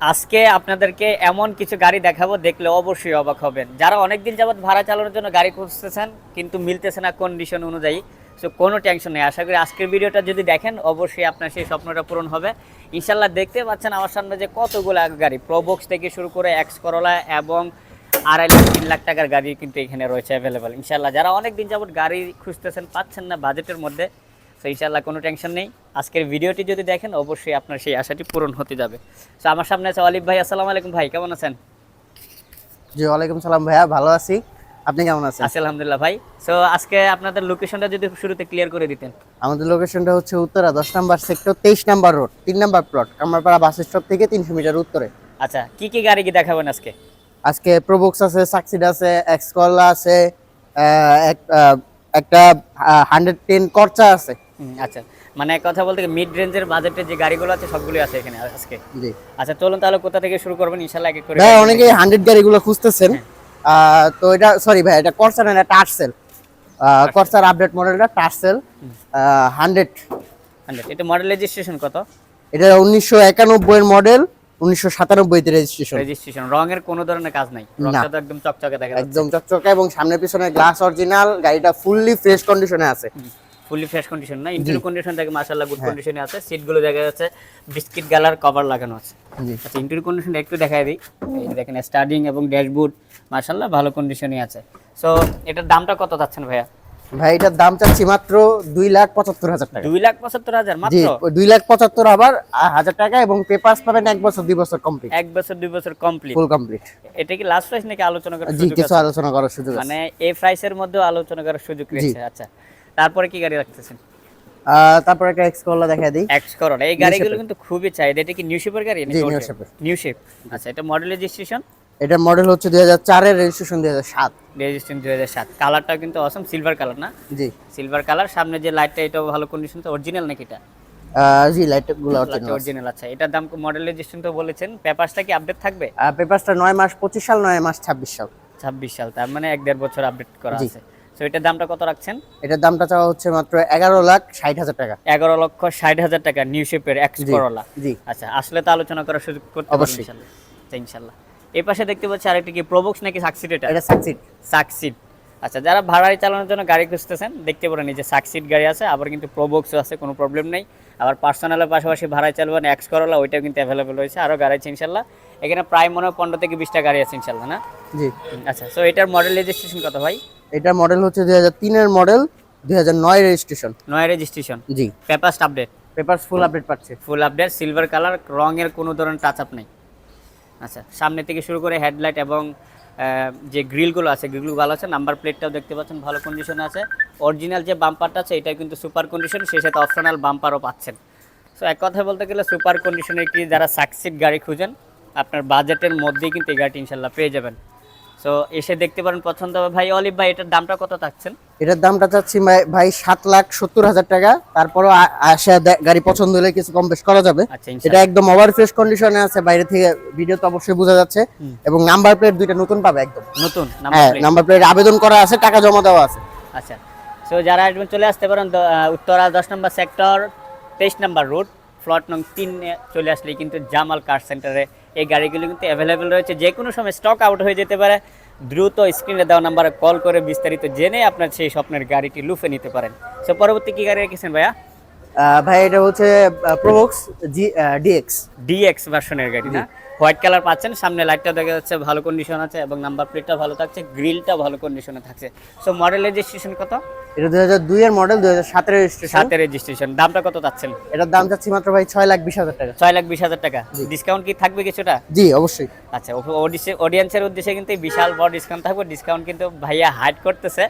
আজকে আপনাদেরকে এমন কিছু গাড়ি দেখাবো, দেখলে অবশ্যই অবাক হবেন। যারা অনেকদিন যাবত ভাড়া চালানোর জন্য গাড়ি খুঁজতেছেন, কিন্তু মিলতেছে না কন্ডিশন অনুযায়ী সো কোনো টেনশন নেই। আশা করি আজকের ভিডিওটা যদি দেখেন, অবশ্যই আপনার সেই স্বপ্নটা পূরণ হবে। ইনশাল্লাহ দেখতে পাচ্ছেন আমার সামনে যে কতগুলো গাড়ি প্রোবক্স থেকে শুরু করে এক্স করলা এবং আড়াই লাখ, তিন লাখ টাকার গাড়ি কিন্তু এখানে রয়েছে অ্যাভেলেবেল ইনশাল্লাহ যারা অনেক দিন যাবত গাড়ি খুঁজতেছেন, পাচ্ছেন না বাজেটের মধ্যে তো ইনশাল্লাহ কোনো টেনশন নেই। আজকের ভিডিওটি যদি দেখেন অবশ্যই আপনার সেই আশাটি পূরণ হতে যাবে। তো আমার সামনে আছে অলিভ ভাই আসসালামু আলাইকুম ভাই কেমন আছেন? জি ওয়ালাইকুম সালাম ভাইয়া ভালো আছি। আপনি কেমন আছেন? আছি আলহামদুলিল্লাহ ভাই। সো আজকে আপনাদের লোকেশনটা যদি শুরুতে ক্লিয়ার করে দিতেন। আমাদের লোকেশনটা হচ্ছে উত্তরা দশ নাম্বার সেক্টর তেইশ নাম্বার রোড তিন number plot Kamarpara bus stop থেকে তিনশো মিটার উত্তরে। আচ্ছা কি কি গাড়ি কি দেখাবেন আজকে? আজকে প্রোবক্স আছে সাকসিড আছে এক্সকলা আছে একটা হান্ড্রেড টেন করচা আছে। আচ্ছা। মানে এক কথা বলতে মিড রেঞ্জের বাজেটের যে গাড়িগুলো আছে সবগুলোই আছে এখানে আজকে। জি। আচ্ছা চলুন তাহলে কোথা থেকে শুরু করবেন? ইনশাল্লাহ এক এক করে ভাই অনেকে হান্ড্রেড গাড়িগুলো খুঁজতেছেন। তো এটা সরি ভাই এটা করসা না এটা টার্সেল করসার আপডেট মডেলটা টার্সেল হান্ড্রেড 100 এটা মডেল রেজিস্ট্রেশন কত? এটা উনিশশো একানব্বই এর মডেল উনিশশো সাতানব্বইতে রেজিস্ট্রেশন রেজিস্ট্রেশন রঙের কোনো ধরনের কাজ নাই। রংটা তো একদম চকচকে দেখা যাচ্ছে। একদম চকচকে এবং সামনে পিছনে গ্লাস অরিজিনাল গাড়িটা ফুললি ফ্রেশ কন্ডিশনে আছে। ফুলি ফ্রেশ কন্ডিশন না? ইন্টেরিয়র কন্ডিশন থেকে মাশাআল্লাহ গুড কন্ডিশনে আছে। সিটগুলো দেখা যাচ্ছে বিস্কিট কালার কভার লাগানো আছে। আচ্ছা ইন্টেরিয়র কন্ডিশনটা একটু দেখাই দিই। এই দেখেন স্টার্টিং এবং ড্যাশবোর্ড মাশাআল্লাহ ভালো কন্ডিশনই আছে। সো এটার দামটা কত যাচ্ছেন ভাইয়া? ভাই এটার দাম চাচ্ছি মাত্র দুই লাখ পঁচাত্তর হাজার টাকা। দুই লাখ পঁচাত্তর হাজার জি মাত্র? দুই লাখ পঁচাত্তর আবার হাজার টাকা এবং পেপারস পাবেন এক বছর দুই বছর কমপ্লিট এক বছর দুই বছর কমপ্লিট ফুল কমপ্লিট এটা কি লাস্ট প্রাইস নাকি আলোচনা করার জি সুযোগ কিছু আলোচনা করার সুযোগ আছে। মানে এই প্রাইসের মধ্যেও আলোচনা করার সুযোগ রয়েছে আচ্ছা। তারপরে কি গাড়ি রাখতেছেন? তারপর একটা এক্স করলা দেখা দিই। এক্স করোনা এই গাড়িগুলো কিন্তু খুবই চাহিদা এটা কি নিউ শেপের গাড়ি? জি, new shape নিউ শেপ আচ্ছা এটা মডেল রেজিস্ট্রেশন এটার মডেল হচ্ছে দুই হাজার চারের রেজিস্ট্রেশন দুই হাজার সাত। রেজিস্ট্রেশন দুই হাজার সাত। কালারটা কিন্তু অসম সিলভার কালার না? জি। সিলভার কালার সামনে যে লাইটটা এটাও ভালো কন্ডিশন তো। অরিজিনাল নাকি এটা? জি লাইটগুলো অরিজিনাল আচ্ছা এটার দাম মডেল রেজিস্ট্রেশন তো বলেছেন? পেপারসটা কি আপডেট থাকবে? পেপারসটা নয় মাস পঁচিশ সাল নয় মাস ছাব্বিশ সাল। ছাব্বিশ সাল তার মানে এক দেড় বছর আপডেট করা। আছে। তো এটার দামটা কত রাখছেন? এটার দামটা চাওয়া হচ্ছে মাত্র এগারো লাখ ষাট হাজার টাকা। এগারো লক্ষ ষাট হাজার টাকা নিউ শেপের এক্স জি জি। আচ্ছা আসলে তো আলোচনা করার সুযোগ করতে অবশ্যই। ইনশাল্লাহ। এই পাশে দেখতে পাচ্ছি আরেকটা কি প্রোবক্স নাকি সাকসিড এটা? এটা সাকসিড সাকসিড আচ্ছা যারা ভাড়ায় চালানোর জন্য গাড়ি খুঁজতেছেন দেখতে পারেন যে সাকসিড গাড়ি আছে আবার কিন্তু প্রোবক্সও আছে কোনো প্রবলেম নেই। আবার পার্সোনালের পাশাপাশি ভাড়ায় চালবেন এক্স করলা ওইটাও কিন্তু অ্যাভেলেবেল রয়েছে আরও গাড়ি আছে ইনশাল্লাহ। এখানে প্রায় মনে হয় পনেরো থেকে বিশটা গাড়ি আছে ইনশাল্লাহ না? জি। আচ্ছা সো এটার মডেল রেজিস্ট্রেশন কত ভাই? এটার মডেল হচ্ছে দুই হাজার তিনের মডেল দুই হাজার নয় রেজিস্ট্রেশন নয় রেজিস্ট্রেশন জি। Papers update papers full update পাচ্ছে। ফুল আপডেট সিলভার কালার রঙের কোনো ধরনের টাচ আপ নেই। আচ্ছা সামনে থেকে শুরু করে হেডলাইট এবং যে গ্রিলগুলো আছে গ্রিলগুলো ভালো আছে নাম্বার প্লেটটাও দেখতে পাচ্ছেন ভালো কন্ডিশনে আছে। অরিজিনাল যে বাম্পারটা আছে এটা কিন্তু সুপার কন্ডিশন সেই সাথে অপশনাল বাম্পারও পাচ্ছেন। সো এক কথায় বলতে গেলে সুপার কন্ডিশনে কি যারা সাকসিড গাড়ি খুঁজেন আপনার বাজেটের মধ্যেই কিন্তু এই গাড়িটি ইনশাল্লাহ পেয়ে যাবেন। সো এসে দেখতে পারেন পছন্দ হবে। ভাই অলিভ ভাই এটার দামটা কত থাকছেন এটার দামটা চাচ্ছি ভাই- সাত লাখ সত্তর হাজার টাকা। তারপরও আসা গাড়ি পছন্দ হলে কিছু কম বেশ করা যাবে। আচ্ছা এটা একদম ওভার ফ্রেশ কন্ডিশনে আছে। বাইরে থেকে ভিডিও তো অবশ্যই বোঝা যাচ্ছে। এবং নাম্বার প্লেট দুইটা নতুন পাবে একদম। নতুন হ্যাঁ নাম্বার প্লেট আবেদন করা আছে টাকা জমা দেওয়া আছে। আচ্ছা। সো যারা আসবেন চলে আসতে পারেন উত্তরা দশ নম্বর সেক্টর তেইশ নম্বর রোড ফ্লট নং তিনে চলে আসলেই কিন্তু জামাল কার সেন্টারে এই গাড়িগুলো কিন্তু অ্যাভেলেবেল রয়েছে। যে কোনো সময় স্টক আউট হয়ে যেতে পারে। দ্রুত স্ক্রিনে দেওয়া নাম্বারে কল করে বিস্তারিত জেনে আপনার সেই স্বপ্নের গাড়িটি লুফে নিতে পারেন। সো পরবর্তী কী গাড়ি রেখেছেন ভাইয়া? ভাই এটা হচ্ছে প্রোবক্স জি ডিএক্স ডিএক্স ভার্সনের গাড়ি না? হোয়াইট কালার পাচ্ছেন। সামনে লাইটটা দেখা যাচ্ছে ভালো কন্ডিশন আছে এবং নাম্বার প্লেটটা ভালো থাকছে গ্রিলটা ভালো কন্ডিশনে থাকছে। সো মডেল রেজিস্ট্রেশন কত? এটা দুই হাজার দুই এর মডেল দুই হাজার সাতের রেজিস্ট্রেশন সাথে রেজিস্ট্রেশন দামটা কত চাচ্ছেন? এটার দাম চাচ্ছি মাত্র ভাই ছয় লাখ বিশ হাজার টাকা। ছয় লাখ বিশ হাজার টাকা। ডিসকাউন্ট কি থাকবে কিছুটা? জি অবশ্যই। আচ্ছা অডিয়েন্সের উদ্দেশ্যে কিন্তু বিশাল বড় ডিসকাউন্ট থাকবে। ডিসকাউন্ট কিন্তু ভাইয়া হাইড করতেছে।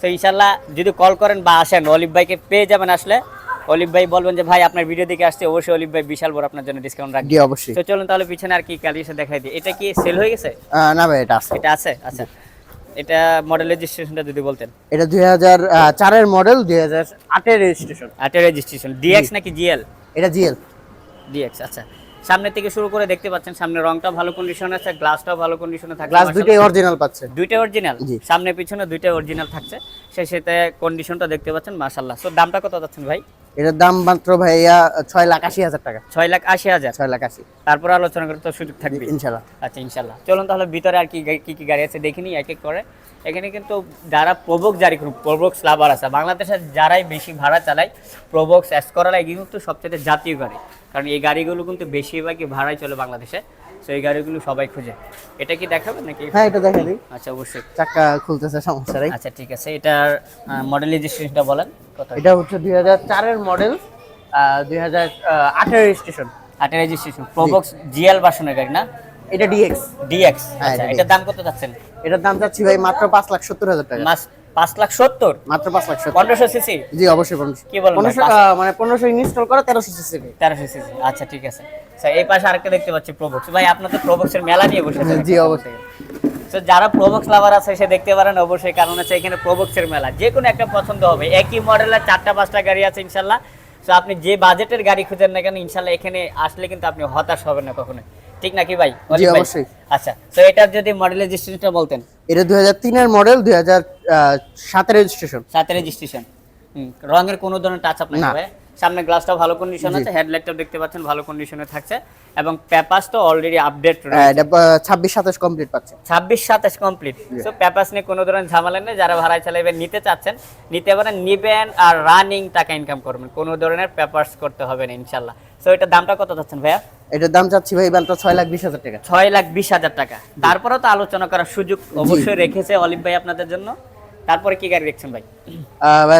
তো ইনশাল্লাহ যদি কল করেন বা আসেন অলিভ ভাইকে পেয়ে যাবেন আসলে। অলিভ ভাই বলবেন যে ভাই আপনার ভিডিও দেখে আসছে অবশ্যই অলিভ ভাই বিশাল বড় আপনার জন্য ডিসকাউন্ট রাখবে। অবশ্যই। তো চলুন তাহলে পিছনে আর কি কালি দেখাই দিই। এটা কি সেল হয়ে গেছে? না ভাই এটা আছে। এটা আছে? আচ্ছা। এটা মডেল রেজিস্ট্রেশনটা যদি বলতেন। এটা দুই হাজার চারের মডেল দুই হাজার আটের রেজিস্ট্রেশন আটের রেজিস্ট্রেশন ডিএক্স নাকি জিএল এটা জিএল ডিএক্স আচ্ছা। সামনে থেকে শুরু করে দেখতে পাচ্ছেন সামনে রংটা ভালো কন্ডিশন আছে গ্লাসটাও ভালো কন্ডিশনে থাকে গ্লাস দুইটাই অরিজিনাল পাচ্ছে। দুইটা অরিজিনাল। সামনে পিছনে দুইটা অরিজিনাল থাকছে। সেই সাথে কন্ডিশনটা দেখতে পাচ্ছেন মাশাল্লাহ সো দামটা কত যাচ্ছেন ভাই? এটার দাম মাত্র ভাইয়া ছয় লাখ আশি হাজার টাকা। ছয় লাখ আশি হাজার? ছয় লাখ আশি। তারপর আলোচনা করতে সুযোগ থাকবে ইনশাল্লাহ আচ্ছা ইনশাল্লাহ চলুন তাহলে ভিতরে আর কি কি কি গাড়ি আছে দেখিনি এক এক করে। এখানে কিন্তু যারা প্রবক্স জারি করুন প্রবক্স লাভার আছে। বাংলাদেশে যারাই বেশি ভাড়া চালায় প্রবক্স এসকরালা এগুলো কিন্তু সবচেয়ে জাতীয় গাড়ি। কারণ এই গাড়িগুলো কিন্তু বেশিরভাগই ভাড়ায় চলে বাংলাদেশে। তো এই গাড়িগুলো সবাই খুঁজে। এটা কি দেখাবেন নাকি? হ্যাঁ এটা দেখা দিই। আচ্ছা অবশ্যই। চাক্কা খুলতেছে সমস্যা নেই। আচ্ছা ঠিক আছে। এটার মডেল রেজিস্ট্রেশনটা বলেন। কত এটা হচ্ছে দুই হাজার চারের মডেল দুই হাজার আঠেরো রেজিস্ট্রেশন আটের রেজিস্ট্রেশন প্রবক্স জিএল ভার্সনের গাড়ি না? এটা ডিএক্স ডিএক্স হ্যাঁ, আচ্ছা এটা এটার দাম কত যাচ্ছেন? এটার দাম চাচ্ছি ভাই মাত্র পাঁচ লাখ সত্তর হাজার টাকা। পাঁচ লাখ সত্তর? মাত্র পাঁচ লাখ পনেরোশো সিসি? জি অবশ্যই পনেরোশো। কি মানে পনেরোশো ইনস্টল করা তেরোশো সিসি তেরোশো সিসি। আচ্ছা ঠিক আছে। স্যার এই পাশে আরেকটা দেখতে পাচ্ছি প্রবক্স ভাই আপনার তো প্রবক্সের মেলা নিয়ে বসে জি, অবশ্যই। তো যারা প্রবক্স লাভার আছে সে দেখতে পারেন অবশ্যই কারণ হচ্ছে এখানে প্রবক্সের মেলা। যে কোনো একটা পছন্দ হবে। একই মডেলের চারটা পাঁচটা গাড়ি আছে ইনশাল্লাহ। তো আপনি যে বাজেটের গাড়ি খুঁজেন না কেন ইনশাল্লাহ এখানে আসলে কিন্তু আপনি হতাশ হবেন না কখনো ঠিক নাকি ভাই? ভাই? অবশ্যই। আচ্ছা। তো এটার যদি মডেল রেজিস্ট্রেশনটা বলতেন। এটা দুই হাজার তিনের মডেল দুই হাজার সাতের রেজিস্ট্রেশন সাথে রেজিস্ট্রেশন রঙের কোনো ধরনের টাচ আপ নাই না। সামনে গ্লাসটা ভালো কন্ডিশন আছে হেডলাইটটাও দেখতে পাচ্ছেন ভালো কন্ডিশনে থাকছে। এবং পেপাস তো অলরেডি আপডেট এটা ছাব্বিশ সাতাশ কমপ্লিট পাচ্ছে। ছাব্বিশ সাতাশ কমপ্লিট তো পেপাস নিয়ে কোনো ধরনের ঝামেলা নেই যারা ভাড়ায় চালাবেন নিতে চাচ্ছেন নিতে পারেন নিবেন আর রানিং টাকা ইনকাম করবেন। কোনো ধরনের পেপারস করতে হবে না ইনশাল্লাহ। তো এটার দামটা কত চাচ্ছেন ভাইয়া? এটার দাম চাচ্ছি ভাই মাত্র ছয় লাখ বিশ হাজার টাকা। ছয় লাখ বিশ হাজার টাকা। তারপরেও তো আলোচনা করার সুযোগ অবশ্যই রেখেছে অলিভ ভাই আপনাদের জন্য। তারপরে কি গাড়ি দেখছেন ভাই?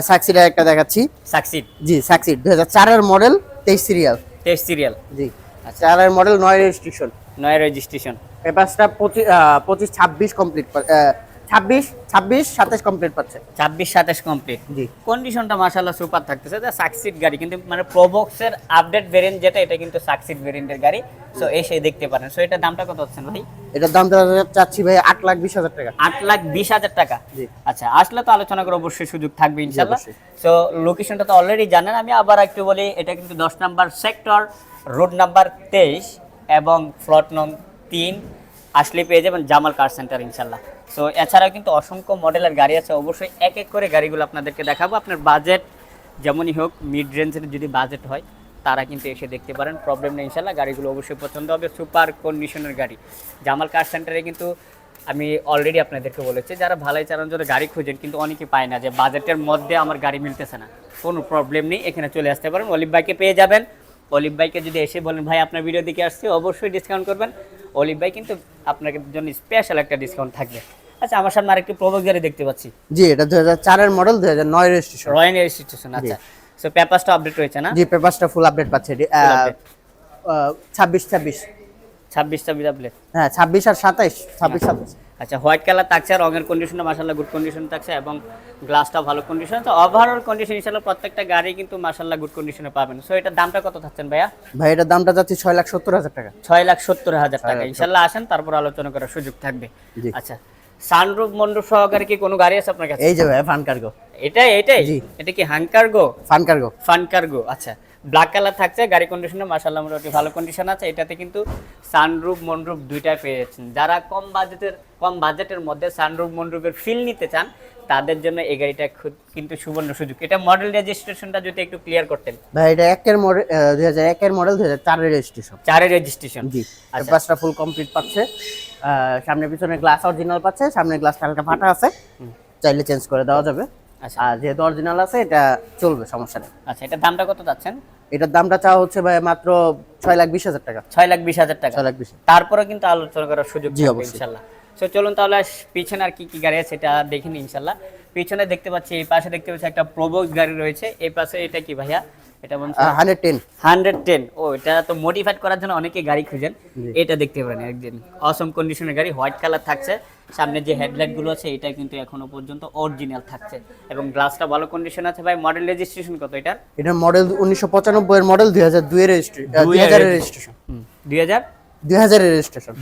সাকসিডের একটা দেখাচ্ছি। সাকসিড। জি সাকসিড। দুই হাজার চারের মডেল তেইশ সিরিয়াল। Test serial. জি চারের মডেল নয় রেজিস্ট্রেশন। নয় রেজিস্ট্রেশন। পেপারসটা পঁচিশ পঁচিশ ছাব্বিশ কমপ্লিট ছাব্বিশ ছাব্বিশ সাতাশ কমপ্লিট পাচ্ছে। ছাব্বিশ সাতাশ কমপ্লিট জি। কন্ডিশনটা সুপার থাকতেছে। সাকসিড গাড়ি কিন্তু মানে প্রবক্সের আপডেট ভেরিয়েন্ট যেটা এটা কিন্তু সাকসিড ভেরিয়েন্টের গাড়ি। সো এসে দেখতে পারেন। সো এটার দামটা কত হচ্ছে ভাই? এটার দাম চাচ্ছি ভাই আট লাখ বিশ হাজার টাকা। আট লাখ বিশ হাজার টাকা? আচ্ছা আসলে তো আলোচনা করে অবশ্যই সুযোগ থাকবে ইনশাল্লাহ সো লোকেশনটা তো অলরেডি জানেন। আমি আবার একটু বলি এটা কিন্তু দশ নাম্বার সেক্টর রোড নাম্বার তেইশ এবং ফ্লট নং তিন। আসলে পেয়ে যাবেন জামাল কার সেন্টার ইনশাল্লাহ সো এছাড়াও কিন্তু অসংখ্য মডেলের গাড়ি আছে। অবশ্যই এক এক করে গাড়িগুলো আপনাদেরকে দেখাবো। আপনার বাজেট যেমনই হোক মিড রেঞ্জের যদি বাজেট হয়, তারা কিন্তু এসে দেখতে পারেন। প্রবলেম নেই ইনশাল্লাহ গাড়িগুলো অবশ্যই পছন্দ হবে। সুপার কন্ডিশনের গাড়ি। জামাল কার সেন্টারে কিন্তু আমি অলরেডি আপনাদেরকে বলেছি, যারা ভালোই চালানোর জন্য গাড়ি খুঁজেন, কিন্তু অনেকে পায় না যে বাজেটের মধ্যে আমার গাড়ি মিলতেছে না। কোনো প্রবলেম নেই, এখানে চলে আসতে পারেন। অলিভ বাইকে পেয়ে যাবেন। অলিভ বাইকে যদি এসে বলেন, ভাই, আপনার ভিডিও দিকে আসছি, অবশ্যই ডিসকাউন্ট করবেন। অলিভ ভাই কিন্তু আপনাদের জন্য স্পেশাল একটা ডিসকাউন্ট থাকবে। আচ্ছা আমার সামনে আরেকটি প্রবক গাড়ি দেখতে পাচ্ছি। জি এটা দুই হাজার চারের মডেল দুই হাজার নয় রেজিস্ট্রেশন রয়্যাল রেজিস্ট্রেশন আচ্ছা। সো পেপারসটা আপডেট হয়েছে না? জি পেপারসটা ফুল আপডেট পাচ্ছে। এটি, আহ, update। আহ, ছাব্বিশ ছাব্বিশ। ছাব্বিশ ছাব্বিশ আপডেট হ্যাঁ ছাব্বিশ আর সাতাইশ ছাব্বিশ সাতাইশ। আচ্ছা হোয়াইট কালার থাকছে রঙের কন্ডিশনটা মাসাল্লাহ গুড কন্ডিশন থাকছে এবং গ্লাসটা ভালো কন্ডিশন তো ওভারঅল কন্ডিশন ইনশাল্লাহ প্রত্যেকটা গাড়ি কিন্তু মাসাল্লাহ গুড কন্ডিশনে পাবেন। সো এটার দামটা কত থাকছেন ভাইয়া? ভাই এটার দামটা যাচ্ছে ছয় লাখ সত্তর হাজার টাকা। ছয় লাখ সত্তর হাজার টাকা। ইনশাল্লাহ আসেন তারপর আলোচনা করার সুযোগ থাকবে। আচ্ছা সানরুফ মন্ডপ সহকারে কি কোনো গাড়ি আছে আপনার কাছে? এই যে ভাই ফান কার্গো এটাই এটাই? এটা কি হাঙ্কারগো ফান কার্গো ফান কার্গো আচ্ছা। ব্ল্যাক কালার থাকছে গাড়ি কন্ডিশনে মাসাল্লাহ মোটামুটি ভালো কন্ডিশন আছে। এটাতে কিন্তু সানরুফ মনরুফ দুইটাই পেয়ে যাচ্ছেন। যারা কম বাজেটের কম বাজেটের মধ্যে সানরুফ মনরুফের ফিল নিতে চান তাদের জন্য এই গাড়িটা খুব কিন্তু সুবর্ণ সুযোগ। এটা মডেল রেজিস্ট্রেশনটা যদি একটু ক্লিয়ার করতেন। ভাই এটা একের মডেল দুই হাজার একের মডেল দুই হাজার চারের রেজিস্ট্রেশন চারের রেজিস্ট্রেশন জি আচ্ছা। পেপারসটা ফুল কমপ্লিট পাচ্ছে। সামনে পিছনে গ্লাস অরিজিনাল পাচ্ছে সামনে গ্লাস হালকা ফাটা আছে। চাইলে চেঞ্জ করে দেওয়া যাবে। আর যেহেতু অরিজিনাল আছে এটা চলবে সমস্যা নেই। আচ্ছা এটার দামটা কত যাচ্ছেন? এটার দামটা চাওয়া হচ্ছে ভাই মাত্র ছয় লাখ বিশ হাজার টাকা। ছয় লাখ বিশ হাজার টাকা। ছয় লাখ বিশ তারপরে কিন্তু আলোচনা করার সুযোগ জি, অবশ্যই। ইনশাল্লাহ। সো চলুন তাহলে পিছনে আর কি কি গাড়ি আছে এটা দেখিনি ইনশাল্লাহ। পিছনে দেখতে পাচ্ছি এই পাশে দেখতে পাচ্ছি একটা প্রবক্স গাড়ি রয়েছে। এই পাশে এটা কি ভাইয়া? এটা হান্ড্রেড টেন হান্ড্রেড ও এটা তো মডিফাইড করার জন্য অনেকে গাড়ি খুঁজেন। এটা দেখতে পারেন একদিন। অসম কন্ডিশনের গাড়ি হোয়াইট কালার থাকছে। সামনে যে হেডলাইটগুলো আছে এটা কিন্তু এখনও পর্যন্ত অরিজিনাল থাকছে। এবং গ্লাসটা ভালো কন্ডিশন আছে ভাই। মডেল রেজিস্ট্রেশন কত এটার? এটার মডেল উনিশশো পঁচানব্বই এর মডেল দুই হাজার দুই এর রেজিস্ট্রেশন দুই হাজারের রেজিস্ট্রেশন। দুই হাজার? দুই হাজারের রেজিস্ট্রেশন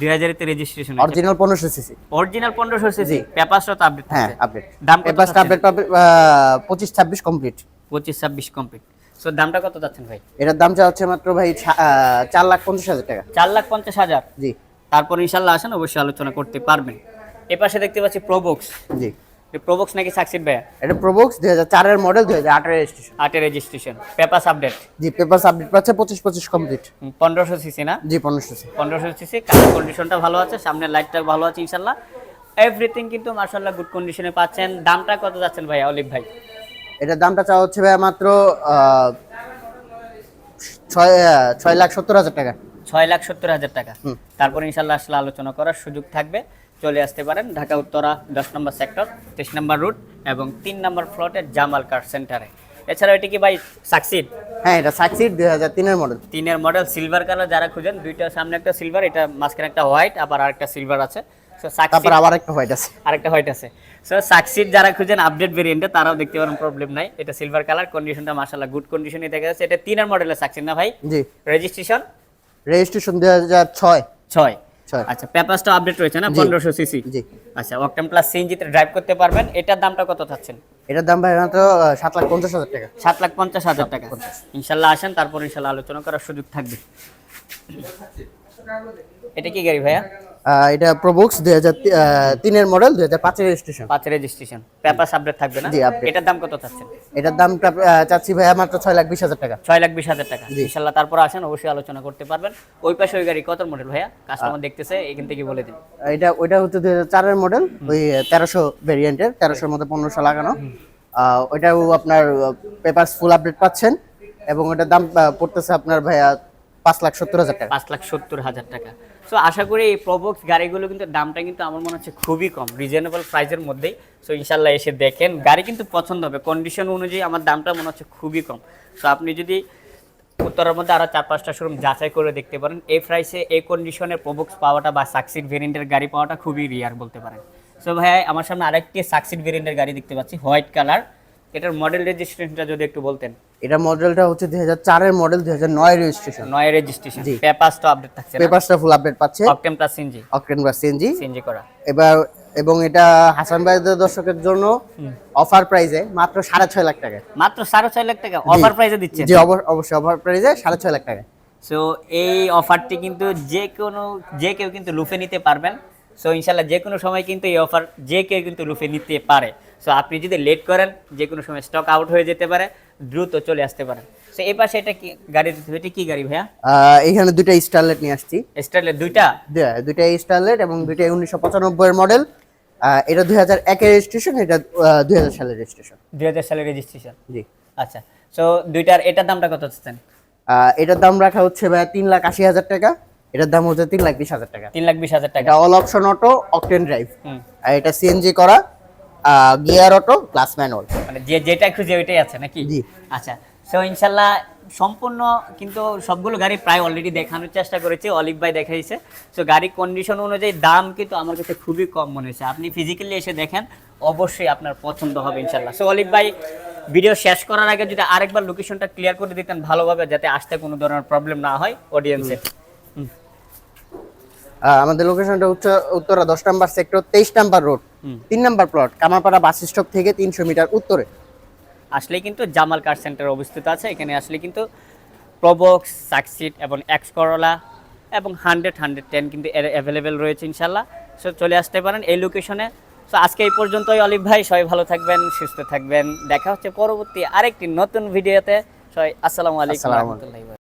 রেজিস্ট্রেশন অরিজিনাল পনেরোশো সিসি অরিজিনাল পনেরোশো সিসি পেপারসটা তো আপডেট হ্যাঁ আপডেট দাম কত পেপারসটা আপডেট পাবে পঁচিশ ছাব্বিশ কমপ্লিট পঁচিশ ছাব্বিশ কমপ্লিট সো দামটা কত যাচ্ছেন ভাই? এটার দাম চা হচ্ছে মাত্র ভাই চার লাখ পঞ্চাশ হাজার টাকা। চার লাখ পঞ্চাশ হাজার? জি। তারপর ইনশাল্লাহ আসেন অবশ্যই আলোচনা করতে পারবেন। এ পাশে দেখতে পাচ্ছি প্রবক্স জি। প্রবক্স নাকি সাকসিড ভাইয়া? এটা প্রোবক্স দুই হাজার চারের মডেল দুই হাজার আটের রেজিস্ট্রেশন আটের রেজিস্ট্রেশন পেপাস আপডেট জি পেপার সাবমিট পাচ্ছে পঁচিশ পঁচিশ কমপ্লিট পনেরোশো সিসি না? জি পনেরোশো পনেরোশো সিসি কালার কন্ডিশনটা ভালো আছে সামনের লাইটটা ভালো আছে ইনশাল্লাহ। এভরিথিং কিন্তু মার্শাল্লাহ গুড কন্ডিশনে পাচ্ছেন। দামটা কত যাচ্ছেন ভাই অলিভ ভাই? এটার দামটা চাওয়া হচ্ছে ভাই মাত্র ছয় ছয় লাখ সত্তর হাজার টাকা। ছয় লাখ সত্তর হাজার টাকা। তারপর ইনশাল্লাহ আসলে আলোচনা করার সুযোগ থাকবে। চলে আসতে পারেন ঢাকা উত্তরা দশ নম্বর সেক্টর তেইশ নম্বর রুট এবং তিন নম্বর ফ্লটের জামাল কার সেন্টারে। এছাড়া এটি কি ভাই সাকসিড? হ্যাঁ এটা সাকসিড দুই হাজার তিনের মডেল। তিনের মডেল সিলভার কালার যারা খুঁজেন দুইটা সামনে একটা সিলভার এটা মাঝখানে একটা হোয়াইট আবার আরেকটা সিলভার আছে। তারপর আবার একটা হোয়াইট আছে। আরেকটা হোয়াইট আছে। সো সাকসিড যারা খুঁজেন আপডেট ভেরিয়েন্টে তারাও দেখতে পারেন প্রবলেম নাই। এটা সিলভার কালার কন্ডিশনটা মাশাআল্লাহ গুড কন্ডিশনে দেখা যাচ্ছে। এটা তিনের মডেলের সাকসিড না ভাই? জি। রেজিস্ট্রেশন রেজিস্ট্রেশন দুই হাজার ছয়। ছয়। ছয়। আচ্ছা পেপারসটা আপডেট রয়েছে না? জি। পনেরোশো সিসি জি। আচ্ছা অকটেন প্লাস সিএনজিতে ড্রাইভ করতে পারবেন। এটার দামটা কত চাচ্ছেন? এটার দাম ভাই আহ, সাত লাখ পঞ্চাশ হাজার টাকা। সাত লাখ পঞ্চাশ হাজার টাকা। ইনশাল্লাহ আসেন তারপর ইনশাল্লাহ আলোচনা করার সুযোগ থাকবে। এটা কি গাড়ি ভাইয়া? এটা প্রোবক্স দুই হাজার তিনের মডেল দুই হাজার পাঁচের রেজিস্ট্রেশন পাঁচ রেজিস্ট্রেশন পেপার আপডেট থাকবে না? জি, এটার দাম কত চাচ্ছেন? এটার দামটা আহ, চাচ্ছি ভাইয়া মাত্র ছয় লাখ বিশ হাজার টাকা। ছয় লাখ বিশ হাজার টাকা। ইনশাল্লাহ তারপর আসেন অবশ্যই আলোচনা করতে পারবেন। ওই পাশে ওই গাড়ি কত মডেল ভাইয়া? কাস্টমার দেখতেছে এখান থেকে বলে দিন। এটা ওইটা হচ্ছে দুই হাজার চারের মডেল ওই তেরোশো ভেরিয়েন্টের তেরোশোর মধ্যে পনেরোশো লাগানো। আহ, ওইটাও আপনার পেপার ফুল আপডেট পাচ্ছেন। এবং ওটার দাম পড়তেছে আপনার ভাইয়া পাঁচ লাখ সত্তর হাজার টাকা। পাঁচ লাখ সত্তর হাজার টাকা। সো আশা করি এই প্রবক্স গাড়িগুলো কিন্তু দামটা কিন্তু আমার মনে হচ্ছে খুবই কম রিজনেবল প্রাইসের মধ্যেই। সো ইনশাল্লাহ এসে দেখেন, গাড়ি কিন্তু পছন্দ হবে কন্ডিশন অনুযায়ী আমার দামটা মনে হচ্ছে খুবই কম। সো আপনি যদি উত্তরের মধ্যে আরও চার পাঁচটা শোরুম যাচাই করে দেখতে পারেন, এই প্রাইসে এই কন্ডিশনের প্রবক্স পাওয়াটা বা সাকসিড ভেরিয়েন্টের গাড়ি পাওয়াটা খুবই রিয়ার বলতে পারেন। সো ভাই, আমার সামনে আরেকটি সাকসিড ভেরিয়েন্টের গাড়ি দেখতে পাচ্ছি, হোয়াইট কালার। এটার মডেল রেজিস্ট্রেশনটা যদি একটু বলতেন। এটা মডেলটা হচ্ছে দুই হাজার চারের মডেল দুই হাজার নয় রেজিস্ট্রেশন নয় রেজিস্ট্রেশন জি। পেপারস তো আপডেট থাকছে পেপারসটা ফুল আপডেট পাচ্ছে। অকটেন প্লাস সিনজি অকটেন বা সিএনজি সিনজি করা। এবার এবং এটা হাসান ভাইদের দর্শকের জন্য অফার প্রাইজে মাত্র সাড়ে ছয় লাখ টাকা। মাত্র সাড়ে ছয় লাখ টাকা। অফার প্রাইজে দিচ্ছে। জি অবশ্যই অফার প্রাইজে সাড়ে ছয় লাখ টাকা। সো এই অফারটি কিন্তু যে কোনো যে কেউ কিন্তু লুফে নিতে পারবেন। সো ইনশাল্লাহ যে কোনো সময় কিন্তু এই অফার যে কেউ কিন্তু লুফে নিতে পারে। সো আপনি যদি লেট করেন যে কোনো সময় স্টক আউট হয়ে যেতে পারে। দ্রুত চলে আসতে পারেন। তো এই পাশে এটা কি গাড়ি এটা কি গাড়ি ভাইয়া? এখানে দুইটা স্টারলেট নিয়ে আসছি। স্টাইলের দুইটা? দুইটা স্টারলেট এবং দুইটা উনিশশো পঁচানব্বই এর মডেল এটা দুই হাজার একের রেজিস্ট্রেশন এটা দুই হাজার সালের রেজিস্ট্রেশন দুই হাজার সালের রেজিস্ট্রেশন জি। আচ্ছা। সো দুইটার এটার দামটা কত চাচ্ছেন? আহ, এটার দাম রাখা হচ্ছে ভাই তিন লাখ আশি হাজার টাকা। এটার দাম হচ্ছে তিন লাখ বিশ হাজার টাকা। তিন লাখ বিশ হাজার টাকা। এটা all option auto octane drive আর এটা সিএনজি করা। Gear auto plus manual. মানে যে যেটা খুঁজে ওইটাই আছে নাকি? জি। আচ্ছা সো ইনশাল্লাহ সম্পূর্ণ কিন্তু সবগুলো গাড়ি প্রায় অলরেডি দেখানোর চেষ্টা করেছি অলিভ ভাই দেখাইছে। সো গাড়ির কন্ডিশন অনুযায়ী দাম কিন্তু আমার কাছে খুবই কম মনে হয়েছে আপনি ফিজিক্যালি এসে দেখেন অবশ্যই আপনার পছন্দ হবে ইনশাল্লাহ। সো অলিভ ভাই ভিডিও শেষ করার আগে যদি আরেকবার লোকেশনটা ক্লিয়ার করে দিতেন ভালোভাবে যাতে আসতে কোনো ধরনের প্রবলেম না হয় অডিয়েন্সের আমাদের লোকেশনটা হচ্ছে উত্তরা দশ নাম্বার সেক্টর তেইশ নাম্বার রোড। তিন number plot Kamarpara bus stop থেকে তিনশো মিটার উত্তরে। আসলে কিন্তু জামাল কার সেন্টার অবস্থিত আছে। এখানে আসলে কিন্তু প্রবক্স সাকসিড এবং এক্স করলা এবং হান্ড্রেড হান্ড্রেড টেন কিন্তু অ্যাভেলেবেল রয়েছে ইনশাল্লাহ। সো চলে আসতে পারেন এই লোকেশনে সো আজকে এই পর্যন্তই অলিভ ভাই। সবাই ভালো থাকবেন সুস্থ থাকবেন। দেখা হচ্ছে পরবর্তী আরেকটি নতুন ভিডিওতে সবাই আসসালামু আলাইকুম রহমতুল্লাহি